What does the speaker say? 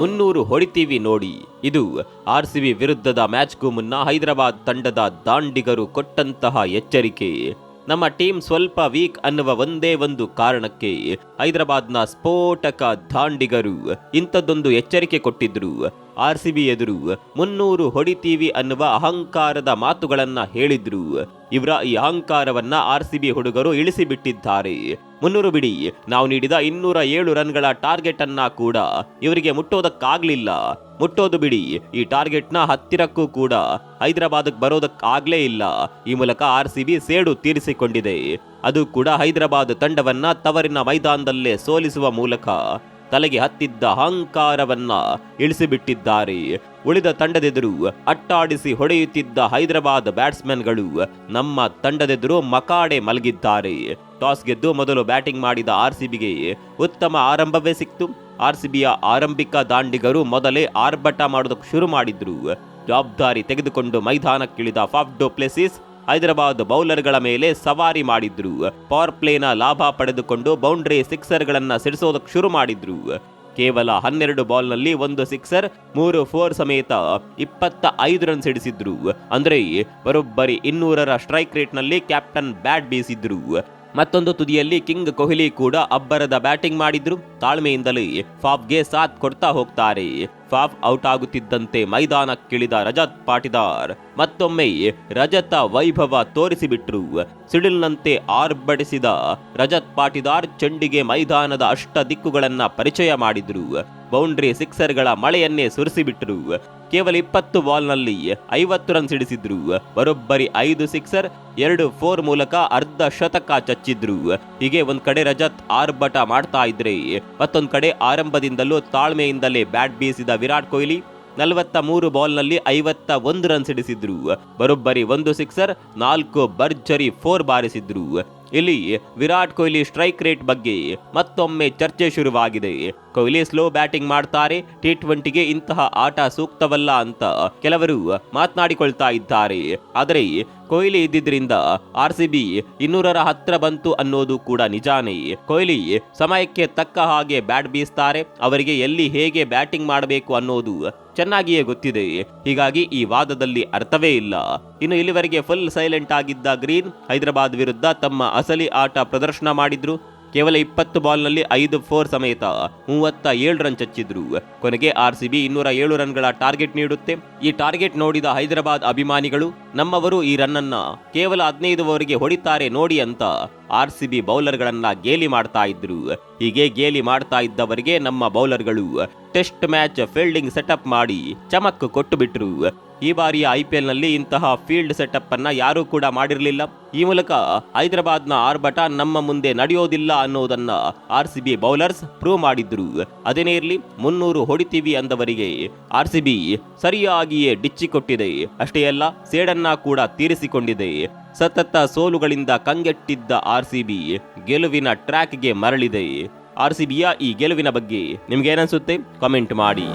ಮುನ್ನೂರು ಹೊಡಿತೀವಿ ನೋಡಿ. ಇದು ಆರ್ ಸಿ ಬಿ ವಿರುದ್ಧದ ಮ್ಯಾಚ್ಗೂ ಮುನ್ನ ಹೈದರಾಬಾದ್ ತಂಡದ ದಾಂಡಿಗರು ಕೊಟ್ಟಂತಹ ಎಚ್ಚರಿಕೆ. ನಮ್ಮ ಟೀಮ್ ಸ್ವಲ್ಪ ವೀಕ್ ಅನ್ನುವ ಒಂದೇ ಒಂದು ಕಾರಣಕ್ಕೆ ಹೈದರಾಬಾದ್ನ ಸ್ಫೋಟಕ ದಾಂಡಿಗರು ಇಂಥದ್ದೊಂದು ಎಚ್ಚರಿಕೆ ಕೊಟ್ಟಿದ್ರು. ಆರ್ ಸಿ ಬಿ ಎದುರು ಮುನ್ನೂರು ಹೊಡಿತೀವಿ ಅನ್ನುವ ಅಹಂಕಾರದ ಮಾತುಗಳನ್ನ ಹೇಳಿದ್ರು. ಇವರ ಈ ಅಹಂಕಾರವನ್ನ ಆರ್ ಸಿ ಬಿ ಹುಡುಗರು ಇಳಿಸಿಬಿಟ್ಟಿದ್ದಾರೆ. ಮುನ್ನೂರು ಬಿಡಿ. ನಾವು ನೀಡಿದ ಇನ್ನೂರ ಏಳು ರನ್ಗಳ ಟಾರ್ಗೆಟ್ ಅನ್ನ ಕೂಡ ಇವರಿಗೆ ಮುಟ್ಟೋದಕ್ಕಾಗ್ಲಿಲ್ಲ. ಮುಟ್ಟೋದು ಬಿಡಿ. ಈ ಟಾರ್ಗೆಟ್ನ ಹತ್ತಿರಕ್ಕೂ ಕೂಡ ಹೈದರಾಬಾದ್ಗೆ ಬರೋದಕ್ಕಾಗ್ಲೇ ಇಲ್ಲ. ಈ ಮೂಲಕ ಆರ್ ಸಿ ಬಿ ಸೇಡು ತೀರಿಸಿಕೊಂಡಿದೆ. ಅದು ಕೂಡ ಹೈದರಾಬಾದ್ ತಂಡವನ್ನ ತವರಿನ ಮೈದಾನದಲ್ಲೇ ಸೋಲಿಸುವ ಮೂಲಕ. ತಲೆಗೆ ಹತ್ತಿದ್ದ ಅಹಂಕಾರವನ್ನ ಇಳಿಸಿಬಿಟ್ಟಿದ್ದಾರೆ. ಉಳಿದ ತಂಡದೆದುರು ಅಟ್ಟಾಡಿಸಿ ಹೊಡೆಯುತ್ತಿದ್ದ ಹೈದರಾಬಾದ್ ಬ್ಯಾಟ್ಸ್ಮನ್ಗಳು ನಮ್ಮ ತಂಡದೆದುರು ಮಕಾಡೆ ಮಲಗಿದ್ದಾರೆ. ಟಾಸ್ ಗೆದ್ದು ಮೊದಲು ಬ್ಯಾಟಿಂಗ್ ಮಾಡಿದ ಆರ್ಗೆ ಉತ್ತಮ ಆರಂಭವೇ ಸಿಕ್ತು. ಆರ್ ಸಿ ಆರಂಭಿಕ ದಾಂಡಿಗರು ಮೊದಲೇ ಆರ್ಭಟ ಮಾಡೋದಕ್ಕೆ ಶುರು ಮಾಡಿದ್ರು. ಜವಾಬ್ದಾರಿ ತೆಗೆದುಕೊಂಡು ಮೈದಾನಕ್ಕಿಳಿದ ಫಾಫ್ ಡೋಪ್ಲೆಸಿಸ್ ಹೈದರಾಬಾದ್ ಬೌಲರ್ಗಳ ಮೇಲೆ ಸವಾರಿ ಮಾಡಿದ್ರು. ಪವರ್ ಪ್ಲೇನ ಲಾಭ ಪಡೆದುಕೊಂಡು ಬೌಂಡ್ರಿ ಸಿಕ್ಸರ್ಗಳನ್ನು ಸಿಡಿಸೋದಕ್ಕೆ ಶುರು ಮಾಡಿದ್ರು. ಕೇವಲ ಹನ್ನೆರಡು ಬಾಲ್ನಲ್ಲಿ ಒಂದು ಸಿಕ್ಸರ್, ಮೂರು ಫೋರ್ ಸಮೇತ ಇಪ್ಪತ್ತ ಐದು ರನ್ ಸಿಡಿಸಿದ್ರು. ಅಂದ್ರೆ ಬರೋಬ್ಬರಿ ಇನ್ನೂರರ ಸ್ಟ್ರೈಕ್ ರೇಟ್ನಲ್ಲಿ ಕ್ಯಾಪ್ಟನ್ ಬ್ಯಾಟ್ ಬೀಸಿದ್ರು. ಮತ್ತೊಂದು ತುದಿಯಲ್ಲಿ ಕಿಂಗ್ ಕೊಹ್ಲಿ ಕೂಡ ಅಬ್ಬರದ ಬ್ಯಾಟಿಂಗ್ ಮಾಡಿದ್ರು. ತಾಳ್ಮೆಯಿಂದಲೇ ಫಾಫ್ಗೆ ಸಾಥ್ ಕೊಡ್ತಾ ಹೋಗ್ತಾರೆ. ಫಾಫ್ ಔಟ್ ಆಗುತ್ತಿದ್ದಂತೆ ಮೈದಾನಕ್ಕಿಳಿದ ರಜತ್ ಪಾಟಿದಾರ್, ಮತ್ತೊಮ್ಮೆ ರಜತ ವೈಭವ ತೋರಿಸಿಬಿಟ್ರು. ಸಿಡಿಲ್ನಂತೆ ಆರ್ಭಟಿಸಿದ ರಜತ್ ಪಾಟಿದಾರ್ ಚೆಂಡಿಗೆ ಮೈದಾನದ ಅಷ್ಟ ದಿಕ್ಕುಗಳನ್ನ ಪರಿಚಯ ಮಾಡಿದ್ರು. ಬೌಂಡ್ರಿ ಸಿಕ್ಸರ್ಗಳ ಮಳೆಯನ್ನೇ ಸುರಿಸಿಬಿಟ್ರು. ಕೇವಲ ಇಪ್ಪತ್ತು ಬಾಲ್ನಲ್ಲಿ ಐವತ್ತು ರನ್ ಸಿಡಿಸಿದ್ರು ಬರೋಬ್ಬರಿ ಐದು ಸಿಕ್ಸರ್, ಎರಡು ಫೋರ್ ಮೂಲಕ ಅರ್ಧ ಶತಕ ಚಚ್ಚಿದ್ರು. ಹೀಗೆ ಒಂದ್ ಕಡೆ ರಜತ್ ಆರ್ಭಟ ಮಾಡ್ತಾ ಇದ್ರೆ, ಮತ್ತೊಂದ್ ಕಡೆ ಆರಂಭದಿಂದಲೂ ತಾಳ್ಮೆಯಿಂದಲೇ ಬ್ಯಾಟ್ ಬೀಸಿದ ವಿರಾಟ್ ಕೊಹ್ಲಿ ನಲವತ್ತ ಮೂರು ಬಾಲ್ನಲ್ಲಿ ಐವತ್ತ ಒಂದು ರನ್ ಸಿಡಿಸಿದ್ರು ಬರೋಬ್ಬರಿ ಒಂದು ಸಿಕ್ಸರ್, ನಾಲ್ಕು ಬರ್ಜರಿ ಫೋರ್ ಬಾರಿಸಿದ್ರು. ಇಲ್ಲಿ ವಿರಾಟ್ ಕೊಹ್ಲಿ ಸ್ಟ್ರೈಕ್ ರೇಟ್ ಬಗ್ಗೆ ಮತ್ತೊಮ್ಮೆ ಚರ್ಚೆ ಶುರುವಾಗಿದೆ. ಕೊಹ್ಲಿ ಸ್ಲೋ ಬ್ಯಾಟಿಂಗ್ ಮಾಡ್ತಾರೆ ಟಿ ಟ್ವೆಂಟಿಗೆ ಇಂತಹ ಆಟ ಸೂಕ್ತವಲ್ಲ ಅಂತ ಕೆಲವರು ಮಾತನಾಡಿಕೊಳ್ತಾ ಇದ್ದಾರೆ. ಆದರೆ ಕೊಹ್ಲಿ ಇದ್ದಿದ್ರಿಂದ ಆರ್ ಸಿ ಬಿ ಇನ್ನೂರರ ಹತ್ರ ಬಂತು ಅನ್ನೋದು ಕೂಡ ನಿಜಾನೇ. ಕೊಹ್ಲಿ ಸಮಯಕ್ಕೆ ತಕ್ಕ ಹಾಗೆ ಬ್ಯಾಟ್ ಬೀಸ್ತಾರೆ, ಅವರಿಗೆ ಎಲ್ಲಿ ಹೇಗೆ ಬ್ಯಾಟಿಂಗ್ ಮಾಡಬೇಕು ಅನ್ನೋದು ಚೆನ್ನಾಗಿಯೇ ಗೊತ್ತಿದೆ. ಹೀಗಾಗಿ ಈ ವಾದದಲ್ಲಿ ಅರ್ಥವೇ ಇಲ್ಲ. ಇನ್ನು ಇಲ್ಲಿವರೆಗೆ ಫುಲ್ ಸೈಲೆಂಟ್ ಆಗಿದ್ದ ಗ್ರೀನ್ ಹೈದರಾಬಾದ್ ವಿರುದ್ಧ ತಮ್ಮ ಅಸಲಿ ಆಟ ಪ್ರದರ್ಶನ ಮಾಡಿದ್ರು. ಕೇವಲ ಇಪ್ಪತ್ತು ಬಾಲ್ನಲ್ಲಿ ಐದು ಫೋರ್ ಸಮೇತ ಮೂವತ್ತ ಏಳು ರನ್ ಚಚ್ಚಿದ್ರು. ಕೊನೆಗೆ ಆರ್ ಸಿ ಬಿ ಇನ್ನೂರ ಏಳು ರನ್ಗಳ ಟಾರ್ಗೆಟ್ ನೀಡುತ್ತೆ. ಈ ಟಾರ್ಗೆಟ್ ನೋಡಿದ ಹೈದರಾಬಾದ್ ಅಭಿಮಾನಿಗಳು, ನಮ್ಮವರು ಈ ರನ್ನನ್ನ ಕೇವಲ ಹದಿನೈದು ಓವರ್ಗೆ ಹೊಡಿತಾರೆ ನೋಡಿ ಅಂತ ಆರ್ ಸಿ ಬಿ ಬೌಲರ್ಗಳನ್ನ ಗೇಲಿ ಮಾಡ್ತಾ ಇದ್ರು. ಹೀಗೆ ಗೇಲಿ ಮಾಡ್ತಾ ಇದ್ದವರಿಗೆ ನಮ್ಮ ಬೌಲರ್ಗಳು ಟೆಸ್ಟ್ ಮ್ಯಾಚ್ ಫೀಲ್ಡಿಂಗ್ ಸೆಟಪ್ ಮಾಡಿ ಚಮಕ್ ಕೊಟ್ಟು ಬಿಟ್ರು. ಈ ಬಾರಿಯ ಐ ಪಿ ನಲ್ಲಿ ಇಂತಹ ಫೀಲ್ಡ್ ಸೆಟಪ್ ಅನ್ನ ಯಾರೂ ಕೂಡ ಮಾಡಿರಲಿಲ್ಲ. ಈ ಮೂಲಕ ಹೈದರಾಬಾದ್ನ ಆರ್ಭಟ ನಮ್ಮ ಮುಂದೆ ನಡೆಯೋದಿಲ್ಲ ಅನ್ನೋದನ್ನ R C B bowlers prove ಮಾಡಿದ್ರು. ಅದೇನೇ ಇರಲಿ, ಮುನ್ನೂರು ಹೊಡಿತೀವಿ ಅಂದವರಿಗೆ ಆರ್ ಸಿ ಬಿ ಸರಿಯಾಗಿಯೇ ಡಿಚ್ಚಿ ಕೊಟ್ಟಿದೆ. ಅಷ್ಟೇ ಅಲ್ಲ, ಸೇಡನ್ನ ಕೂಡ ತೀರಿಸಿಕೊಂಡಿದೆ. ಸತತ ಸೋಲುಗಳಿಂದ ಕಂಗೆಟ್ಟಿದ್ದ ಆರ್ ಸಿ ಬಿ ಗೆಲುವಿನ ಟ್ರ್ಯಾಕ್ಗೆ ಮರಳಿದೆ. ಆರ್ ಸಿ ಬಿಯ ಈ ಗೆಲುವಿನ ಬಗ್ಗೆ ನಿಮ್ಗೆ ಏನನ್ಸುತ್ತೆ ಕಾಮೆಂಟ್ ಮಾಡಿ.